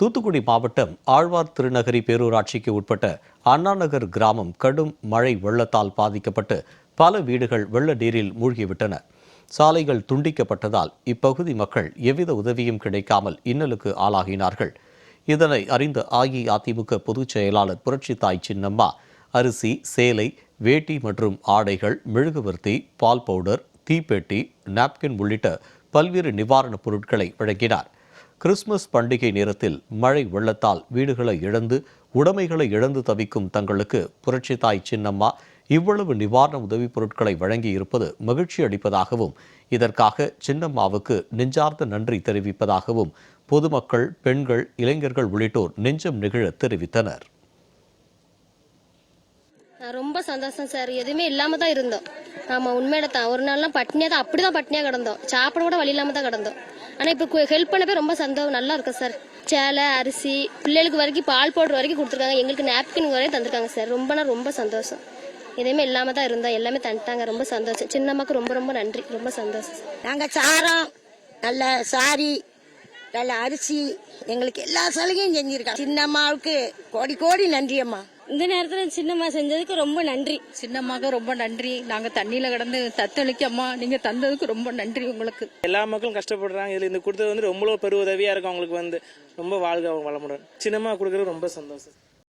தூத்துக்குடி மாவட்டம் ஆழ்வார் திருநகரி பேரூராட்சிக்கு உட்பட்ட அண்ணாநகர் கிராமம் கடும் மழை வெள்ளத்தால் பாதிக்கப்பட்டு பல வீடுகள் வெள்ள நீரில் மூழ்கிவிட்டன. சாலைகள் துண்டிக்கப்பட்டதால் இப்பகுதி மக்கள் எவ்வித உதவியும் கிடைக்காமல் இன்னலுக்கு ஆளாகினார்கள். இதனை அறிந்த அஇஅதிமுக பொதுச் செயலாளர் புரட்சி தாய் சின்னம்மா அரிசி சேலை வேட்டி மற்றும் ஆடைகள் மெழுகுவர்த்தி பால் பவுடர் தீப்பெட்டி நாப்கின் உள்ளிட்ட பல்வேறு நிவாரணப் பொருட்களை வழங்கினார். கிறிஸ்துமஸ் பண்டிகை நேரத்தில் மழை வெள்ளத்தால் வீடுகளை இழந்து உடைமைகளை இழந்து தவிக்கும் தங்களுக்கு புரட்சி தாய் சின்னம்மா இவ்வளவு நிவாரண உதவிப் பொருட்களை வழங்கி இருப்பது மகிழ்ச்சி அளிப்பதாகவும் இதற்காக சின்னம்மாவுக்கு நெஞ்சார்ந்த நன்றி தெரிவிப்பதாகவும் பொதுமக்கள் பெண்கள் இளைஞர்கள் உள்ளிட்டோர் நெஞ்சம் நெகிழ தெரிவித்தனர். ரொம்ப சந்தோஷம் சார். எதுவுமே இல்லாம தான் இருந்தோம். ஆமா உண்மையில தான். ஒரு நாள்லாம் பட்னியா தான் அப்படிதான் பட்னியா கிடந்தோம். சாப்பிட கூட வழி இல்லாம தான் கிடந்தோம். ஆனால் இப்போ ஹெல்ப் பண்ணவே ரொம்ப சந்தோஷம். நல்லா இருக்கும் சார் சேலை அரிசி பிள்ளைகளுக்கு வரைக்கும் பால் பவுடர் வரைக்கும் கொடுத்துருக்காங்க. எங்களுக்கு நாப்கின் வரையும் தந்திருக்காங்க சார் ரொம்பனா ரொம்ப சந்தோஷம். எதுவுமே இல்லாம தான் இருந்தோம். எல்லாமே தந்துட்டாங்க. ரொம்ப சந்தோஷம். சின்னம்மாக்கு ரொம்ப ரொம்ப நன்றி. ரொம்ப சந்தோஷம் நாங்கள் சாரம் நல்ல சாரி நல்ல அரிசி எங்களுக்கு எல்லா சலுகையும் செஞ்சிருக்காங்க சின்னம்மாவுக்கு கோடி கோடி நன்றி அம்மா. இந்த நேரத்தில் சின்னம்மா செஞ்சதுக்கு ரொம்ப நன்றி. சின்னம்மாக்கு ரொம்ப நன்றி. நாங்க தண்ணியில கிடந்து தத்தளிக்க அம்மா நீங்க தந்ததுக்கு ரொம்ப நன்றி உங்களுக்கு. எல்லா மக்களும் கஷ்டப்படுறாங்க. இதுல இந்த கொடுத்தது வந்து ரொம்ப பெரு உதவியா இருக்கும் அவங்களுக்கு வந்து. ரொம்ப வாழ்க வளமுடன். சின்னமா கொடுக்கறது ரொம்ப சந்தோஷம்.